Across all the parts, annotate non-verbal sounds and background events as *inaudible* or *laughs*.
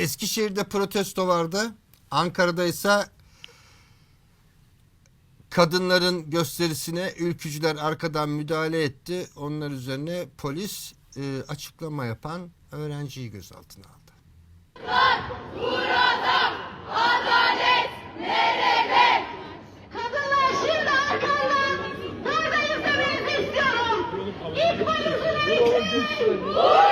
Eskişehir'de protesto vardı. Ankara'da ise kadınların gösterisine ülkücüler arkadan müdahale etti. Onlar üzerine polis e, açıklama yapan öğrenciyi gözaltına aldı. Kadınlar şimdi arkamda. Buradayız demenizi istiyorum. İlk valizini için.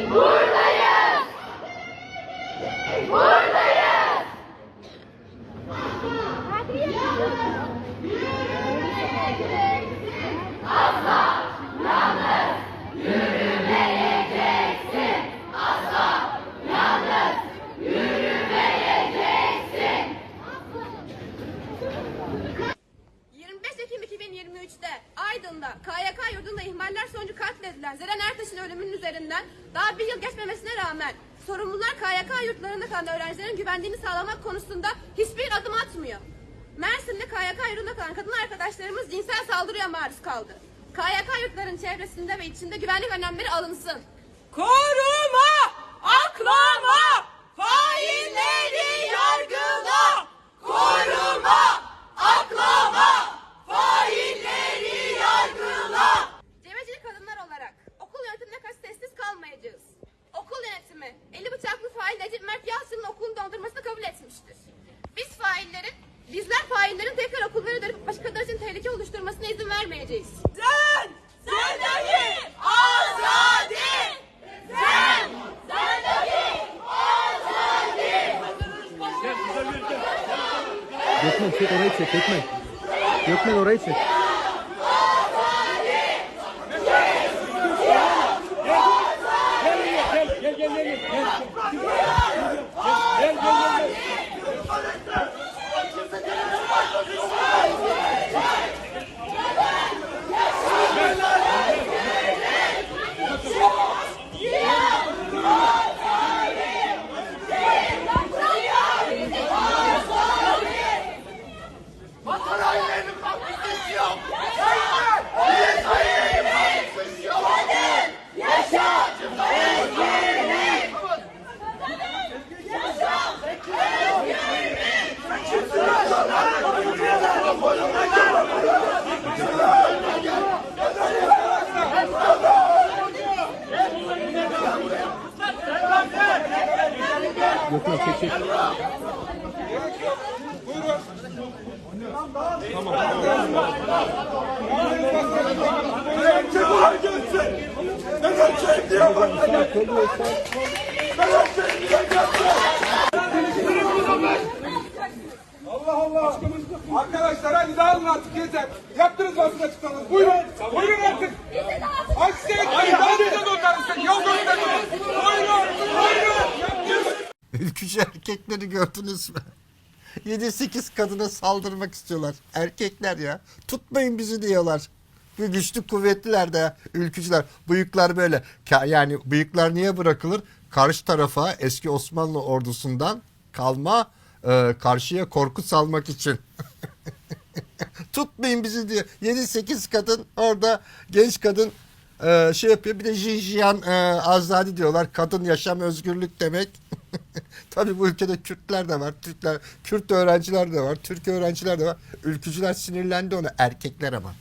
Word. 2023'te Aydın'da KYK yurdunda ihmaller sonucu katledilen Zeren Ertaş'ın ölümünün üzerinden daha bir yıl geçmemesine rağmen sorumlular KYK yurtlarında kalan öğrencilerin güvenliğini sağlamak konusunda hiçbir adım atmıyor. Mersin'de KYK yurdunda kalan kadın arkadaşlarımız cinsel saldırıya maruz kaldı. KYK yurtların çevresinde ve içinde güvenlik önlemleri alınsın. Koruma, bıçaklı fail Necip Mert Yalçın'ın okulunu dondurmasını kabul etmiştir. Biz faillerin, bizler faillerin tekrar okullara dönüp başka kadınlar için tehlike oluşturmasına izin vermeyeceğiz. Sen, sendeki azadi. Sen, sendeki azadi. Gökmen çek orayı çek Gökmen. Gökmen orayı çek. Allah Allah. Arkadaşlar hadi dağılın artık yeter. Yaptınız basın açıklamanızı. Buyurun. Buyurun artık. Aç size. Hadi hadi. Yol gösterin. Buyurun. Buyurun. Yaptınız. Erkekleri gördünüz mü? *laughs* 7-8 kadına saldırmak istiyorlar. Erkekler ya. Tutmayın bizi diyorlar. Bu güçlü kuvvetliler de. Ülkücüler. Bıyıklar böyle. Yani bıyıklar niye bırakılır? Karşı tarafa eski Osmanlı ordusundan kalma e, karşıya korku salmak için. *laughs* Tutmayın bizi diyor. 7-8 kadın orada genç kadın e, şey yapıyor. Bir de Jinjiyan e, Azadi diyorlar. Kadın yaşam özgürlük demek. *laughs* *laughs* Tabii bu ülkede Kürtler de var. Türkler, Kürt öğrenciler de var. Türk öğrenciler de var. Ülkücüler sinirlendi ona. Erkekler ama.